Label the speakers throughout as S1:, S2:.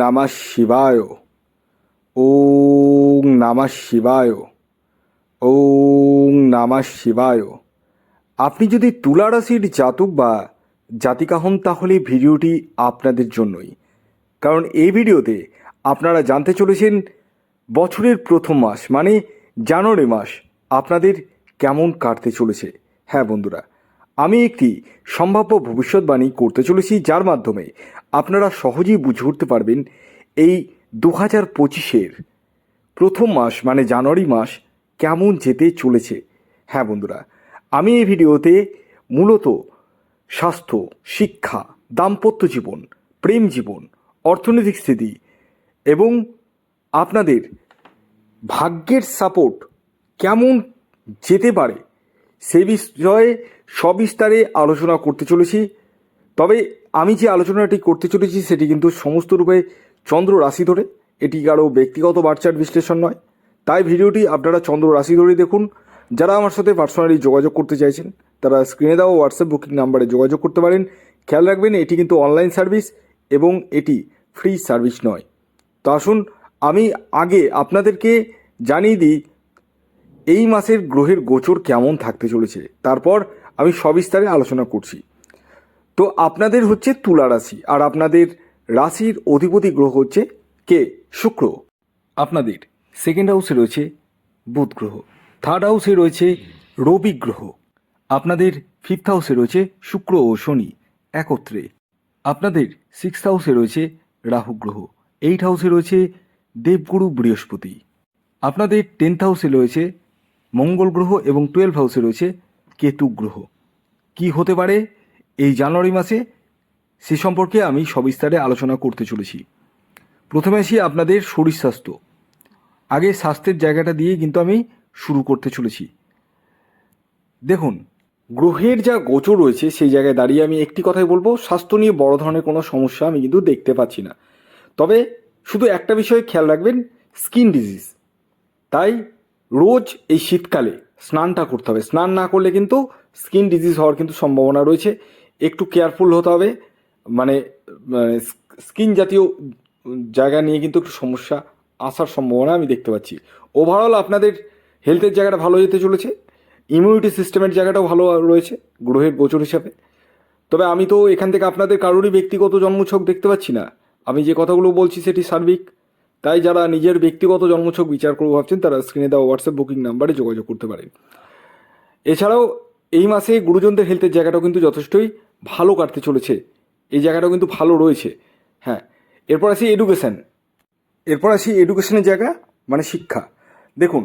S1: নমঃ শিবায়। ওং নমঃ শিবায়। ওং নমঃ শিবায়। আপনি যদি তুলা রাশির জাতক বা জাতিকা হন, তাহলে ভিডিওটি আপনাদের জন্যই। কারণ এই ভিডিওতে আপনারা জানতে চলেছেন বছরের প্রথম মাস মানে জানুয়ারি মাস, আপনাদের কেমন কাটতে চলেছে। হ্যাঁ বন্ধুরা আমি একটি সম্ভাব্য ভবিষ্যৎবাণী করতে চলেছি, যার মাধ্যমে আপনারা সহজেই বুঝে উঠতে পারবেন এই দু হাজার পঁচিশের প্রথম মাস মানে জানুয়ারি মাস, কেমন যেতে চলেছে। হ্যাঁ বন্ধুরা, আমি এই ভিডিওতে মূলত স্বাস্থ্য, শিক্ষা, দাম্পত্য জীবন, প্রেম জীবন, অর্থনৈতিক স্থিতি এবং আপনাদের ভাগ্যের সাপোর্ট কেমন যেতে পারে সে বিষয়ে সবিস্তারে আলোচনা করতে চলেছি। তবে আমি যে আলোচনাটি করতে চলেছি সেটি কিন্তু সমস্ত রূপে চন্দ্র রাশি ধরে। এটি কারও ব্যক্তিগত বার্চার বিশ্লেষণ নয়। তাই ভিডিওটি আপনারা চন্দ্র রাশি ধরে দেখুন। যারা আমার সাথে পার্সোনালি যোগাযোগ করতে চাইছেন, তারা স্ক্রিনে দেওয়া হোয়াটসঅ্যাপ বুকিং নাম্বারে যোগাযোগ করতে পারেন। খেয়াল রাখবেন, এটি কিন্তু অনলাইন সার্ভিস এবং এটি ফ্রি সার্ভিস নয়। তো আসুন, আমি আগে আপনাদেরকে জানিয়ে দিই এই মাসের গ্রহের গোচর কেমন থাকতে চলেছে? তারপর আমি সবিস্তারে আলোচনা করছি। তো আপনাদের হচ্ছে তুলা রাশি, আর আপনাদের রাশির অধিপতি গ্রহ হচ্ছে কে? শুক্র। আপনাদের সেকেন্ড হাউসে রয়েছে বুধ গ্রহ থার্ড হাউসে রয়েছে রবি গ্রহ, আপনাদের ফিফথ হাউসে রয়েছে শুক্র ও শনি একত্রে, আপনাদের সিক্স হাউসে রয়েছে রাহু গ্রহ এইট হাউসে রয়েছে দেবগুরু বৃহস্পতি, আপনাদের টেন্থ হাউসে রয়েছে মঙ্গল গ্রহ এবং টুয়েলভ হাউসে রয়েছে কেতু গ্রহ। কি হতে পারে এই জানুয়ারি মাসে? সে সম্পর্কে আমি সবিস্তারে আলোচনা করতে চলেছি। প্রথমে আসি আপনাদের শরীর স্বাস্থ্য। আগে স্বাস্থ্যের জায়গাটা দিয়ে কিন্তু আমি শুরু করতে চলেছি। দেখুন, গ্রহের যা গোচর রয়েছে সেই জায়গায় দাঁড়িয়ে আমি একটি কথাই বলব, স্বাস্থ্য নিয়ে বড় ধরনের কোনো সমস্যা আমি কিন্তু দেখতে পাচ্ছি না। তবে শুধু একটা বিষয়ে খেয়াল রাখবেন, স্কিন ডিজিজ। তাই রোজ এই শীতকালে স্নানটা করতে হবে। স্নান না করলে কিন্তু স্কিন ডিজিজ হওয়ার কিন্তু সম্ভাবনা রয়েছে। একটু কেয়ারফুল হতে হবে। মানে স্কিন জাতীয় জায়গা নিয়ে কিন্তু একটু সমস্যা আসার সম্ভাবনা আমি দেখতে পাচ্ছি। ওভারঅল আপনাদের হেলথের জায়গাটা ভালো যেতে চলেছে। ইমিউনিটি সিস্টেমের জায়গাটাও ভালো রয়েছে, গ্রহের গোচর হিসাবে। তবে আমি তো এখান থেকে আপনাদের কারোরই ব্যক্তিগত জন্মছক দেখতে পাচ্ছি না। আমি যে কথাগুলো বলছি সেটি সার্বিক। তাই যারা নিজের ব্যক্তিগত জন্মছক বিচার করব ভাবছেন, তারা স্ক্রিনে দেওয়া হোয়াটসঅ্যাপ বুকিং নাম্বারে যোগাযোগ করতে পারেন। এছাড়াও এই মাসে গুরুজনদের হেলথের জায়গাটাও কিন্তু যথেষ্টই ভালো কাটতে চলেছে। এই জায়গাটাও কিন্তু ভালো রয়েছে। হ্যাঁ এরপর আসি এডুকেশান এরপর আসি এডুকেশনের জায়গা মানে শিক্ষা। দেখুন,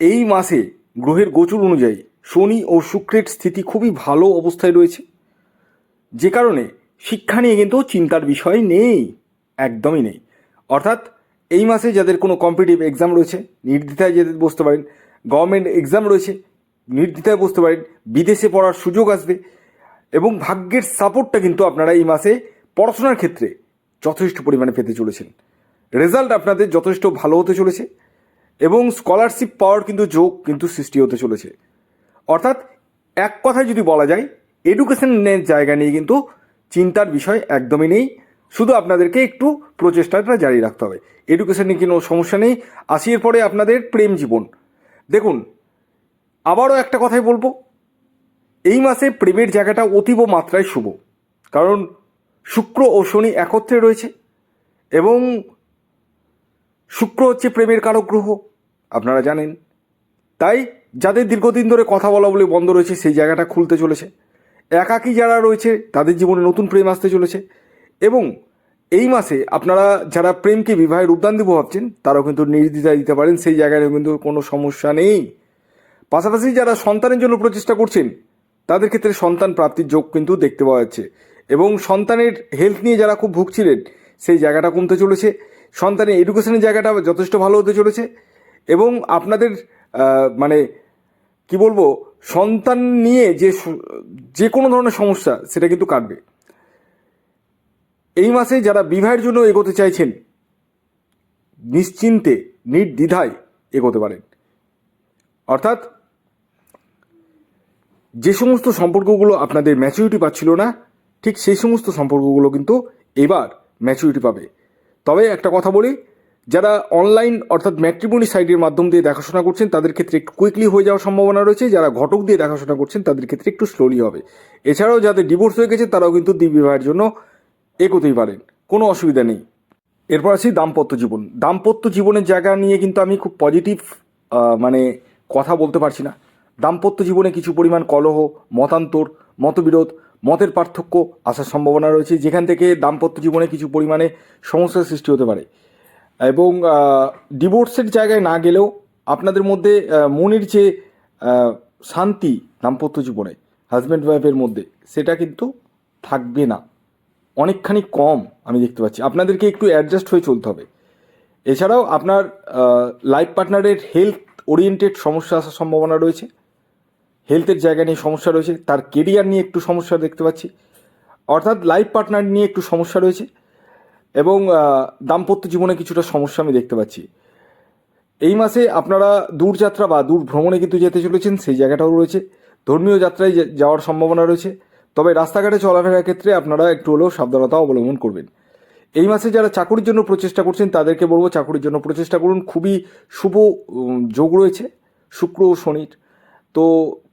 S1: এই মাসে গ্রহের গোচর অনুযায়ী শনি ও শুক্রের স্থিতি খুবই ভালো অবস্থায় রয়েছে। যে কারণে শিক্ষা নিয়ে কিন্তু চিন্তার বিষয় নেই, একদমই নেই। অর্থাৎ এই মাসে যাদের কোনো কম্পিটিভ এক্সাম রয়েছে, নির্দ্বিধায় যেতে বসতে পারেন গভর্নমেন্ট এক্সাম রয়েছে, নির্দ্বিধায় বসতে পারেন, বিদেশে পড়ার সুযোগ আসবে এবং ভাগ্যের সাপোর্টটা কিন্তু আপনারা এই মাসে পড়াশোনার ক্ষেত্রে যথেষ্ট পরিমাণে পেতে চলেছেন। রেজাল্ট আপনাদের যথেষ্ট ভালো হতে চলেছে এবং স্কলারশিপ পাওয়ার কিন্তু যোগ কিন্তু সৃষ্টি হতে চলেছে। অর্থাৎ এক কথায় যদি বলা যায় এডুকেশনের জায়গা নিয়ে কিন্তু চিন্তার বিষয় একদমই নেই। শুধু আপনাদেরকে একটু প্রচেষ্টাটা জারি রাখতে হবে। এডুকেশন নিয়ে কোনো সমস্যা নেই। আসি পরে আপনাদের প্রেম জীবন। দেখুন, আবারও একটা কথাই বলব। এই মাসে প্রেমের জায়গাটা অতীব মাত্রায় শুভ। কারণ শুক্র ও শনি একত্রে রয়েছে এবং শুক্র হচ্ছে প্রেমের কারক গ্রহ, আপনারা জানেন। তাই যাদের দীর্ঘদিন ধরে কথা বলা বলে বন্ধ রয়েছে, সেই জায়গাটা খুলতে চলেছে। একাকী যারা রয়েছে, তাদের জীবনে নতুন প্রেম আসতে চলেছে। এবং এই মাসে আপনারা যারা প্রেমকে বিবাহের উদ্যান দিব ভাবছেন, তারাও কিন্তু নির্দ্বিধায় দিতে পারেন, সেই জায়গায় কিন্তু কোনো সমস্যা নেই। পাশাপাশি যারা সন্তানের জন্য প্রচেষ্টা করছেন, তাদের ক্ষেত্রে সন্তান প্রাপ্তির যোগ কিন্তু দেখতে পাওয়া যাচ্ছে। এবং সন্তানের হেলথ নিয়ে যারা খুব ভুগছিলেন, সেই জায়গাটা কমতে চলেছে। সন্তানের এডুকেশনের জায়গাটা যথেষ্ট ভালো হতে চলেছে। এবং আপনাদের মানে কি বলব, সন্তান নিয়ে যে যে কোনো ধরনের সমস্যা, সেটা কিন্তু কাটবে। এই মাসে যারা বিবাহের জন্য এগোতে চাইছেন, নিশ্চিন্তে, নির্দ্বিধায় এগোতে পারেন। অর্থাৎ, যে সমস্ত সম্পর্কগুলো আপনাদের ম্যাচুরিটি পাচ্ছিল না, ঠিক সেই সমস্ত সম্পর্কগুলো কিন্তু এবার ম্যাচুরিটি পাবে। তবে একটা কথা বলি, যারা অনলাইন অর্থাৎ ম্যাট্রিমনি সাইটের মাধ্যম দিয়ে দেখাশোনা করছেন, তাদের ক্ষেত্রে একটু কুইকলি হয়ে যাওয়ার সম্ভাবনা রয়েছে। যারা ঘটক দিয়ে দেখাশোনা করছেন, তাদের ক্ষেত্রে একটু স্লোলি হবে। এছাড়াও যাদের ডিভোর্স হয়ে গেছে, তারাও কিন্তু দ্বীপ বিবাহের জন্য এগোতেই পারেন, কোনো অসুবিধা নেই। এরপর আসি দাম্পত্য জীবন। দাম্পত্য জীবনের জায়গা নিয়ে কিন্তু আমি খুব পজিটিভ মানে কথা বলতে পারছি না। দাম্পত্য জীবনে কিছু পরিমাণ কলহ, মতান্তর, মতবিরোধ, মতের পার্থক্য আসার সম্ভাবনা রয়েছে, যেখান থেকে দাম্পত্য জীবনে কিছু পরিমাণে সমস্যার সৃষ্টি হতে পারে। এবং ডিভোর্সের জায়গায় না গেলেও আপনাদের মধ্যে মনের যে শান্তি দাম্পত্য জীবনে হাজব্যান্ড ওয়াইফের মধ্যে, সেটা কিন্তু থাকবে না। অনেকখানি কম আমি দেখতে পাচ্ছি। আপনাদেরকে একটু অ্যাডজাস্ট হয়ে চলতে হবে। এছাড়াও আপনার লাইফ পার্টনারের হেলথ ওরিয়েন্টেড সমস্যা আসার সম্ভাবনা রয়েছে। হেলথের জায়গা নিয়ে সমস্যা রয়েছে। তার কেরিয়ার নিয়ে একটু সমস্যা দেখতে পাচ্ছি। অর্থাৎ লাইফ পার্টনার নিয়ে একটু সমস্যা রয়েছে এবং দাম্পত্য জীবনে কিছুটা সমস্যা আমি দেখতে পাচ্ছি। এই মাসে আপনারা দূরযাত্রা বা দূর ভ্রমণে কিন্তু যেতে চলেছেন, সেই জায়গাটাও রয়েছে। ধর্মীয় যাত্রায় যাওয়ার সম্ভাবনা রয়েছে। তবে রাস্তাঘাটে চলাফেরার ক্ষেত্রে আপনারা একটু হলেও সাবধানতা অবলম্বন করবেন। এই মাসে যারা চাকুরির জন্য প্রচেষ্টা করছেন, তাদেরকে বলব চাকুরির জন্য প্রচেষ্টা করুন। খুবই শুভ যোগ রয়েছে, শুক্র ও শনির। তো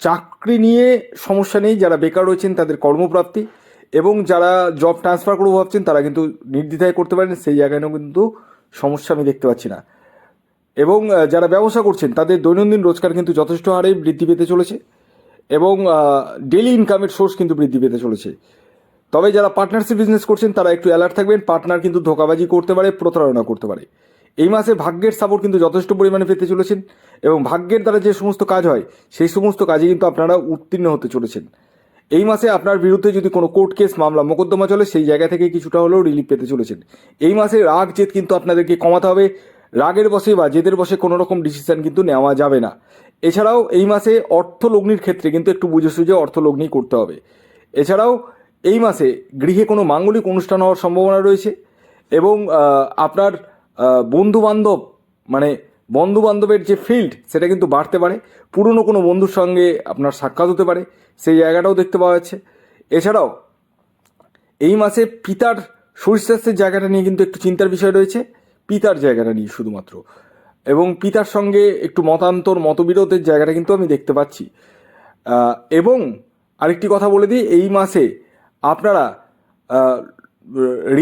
S1: চাকরি নিয়ে সমস্যা নেই, যারা বেকার রয়েছেন তাদের কর্মপ্রাপ্তি এবং যারা জব ট্রান্সফার করব ভাবছেন, তারা কিন্তু নির্দ্বিধায় করতে পারেন, সেই জায়গায়ও কিন্তু সমস্যা আমি দেখতে পাচ্ছি না। এবং যারা ব্যবসা করছেন, তাদের দৈনন্দিন রোজগার কিন্তু যথেষ্ট হারে বৃদ্ধি পেতে চলেছে। এবং ডেলি ইনকামের সোর্স কিন্তু বৃদ্ধি পেতে চলেছে। তবে যারা পার্টনারশিপ বিজনেস করছেন, তারা একটু অ্যালার্ট থাকবেন পার্টনার কিন্তু ধোকাবাজি করতে পারে, প্রতারণা করতে পারে। এই মাসে ভাগ্যের সাপোর্ট কিন্তু যথেষ্ট পরিমাণে পেতে চলেছেন এবং ভাগ্যের দ্বারা যে সমস্ত কাজ হয়, সেই সমস্ত কাজে কিন্তু আপনারা উত্তীর্ণ হতে চলেছেন। এই মাসে আপনার বিরুদ্ধে যদি কোনো কোর্ট কেস মামলা, মোকদ্দমা চলে, সেই জায়গা থেকে কিছুটা হলেও রিলিফ পেতে চলেছেন। এই মাসে রাগ, জেদ কিন্তু আপনাদেরকে কমাতে হবে। রাগের বসে বা জেদের বসে কোনো রকম ডিসিশন কিন্তু নেওয়া যাবে না। এছাড়াও এই মাসে অর্থ লগ্নির ক্ষেত্রে কিন্তু একটু বুঝে সুঝে অর্থ লগ্নি করতে হবে। এছাড়াও এই মাসে গৃহে কোনো মাঙ্গলিক অনুষ্ঠান হওয়ার সম্ভাবনা রয়েছে এবং আপনার বন্ধু বান্ধব মানে বন্ধু বান্ধবের যে ফিল্ড সেটা কিন্তু বাড়তে পারে। পুরনো কোনো বন্ধুর সঙ্গে আপনার সাক্ষাৎ হতে পারে, সেই জায়গাটাও দেখতে পাওয়া যাচ্ছে। এছাড়াও এই মাসে পিতার শরীর স্বাস্থ্যের জায়গাটা নিয়ে কিন্তু একটু চিন্তার বিষয় রয়েছে। পিতার জায়গাটা নিয়ে শুধুমাত্র। এবং পিতার সঙ্গে একটু মতান্তর, মতবিরোধের জায়গাটা কিন্তু আমি দেখতে পাচ্ছি। এবং আরেকটি কথা বলে দিই, এই মাসে আপনারা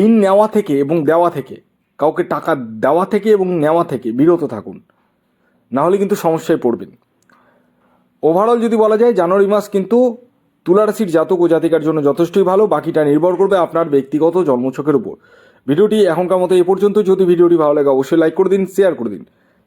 S1: ঋণ নেওয়া থেকে এবং দেওয়া থেকে, কাউকে টাকা দেওয়া থেকে এবং নেওয়া থেকে বিরত থাকুন। না হলে কিন্তু সমস্যায় পড়বেন। ওভারঅল যদি বলা যায়, জানুয়ারি মাস কিন্তু তুলা রাশির জাতক ও জাতিকার জন্য যথেষ্টই ভালো, বাকিটা নির্ভর করবে আপনার ব্যক্তিগত জন্মছকের উপর। ভিডিওটি এখনকার মতো এ পর্যন্ত যদি ভিডিওটি ভালো লাগে, অবশ্যই লাইক করে দিন শেয়ার করে দিন।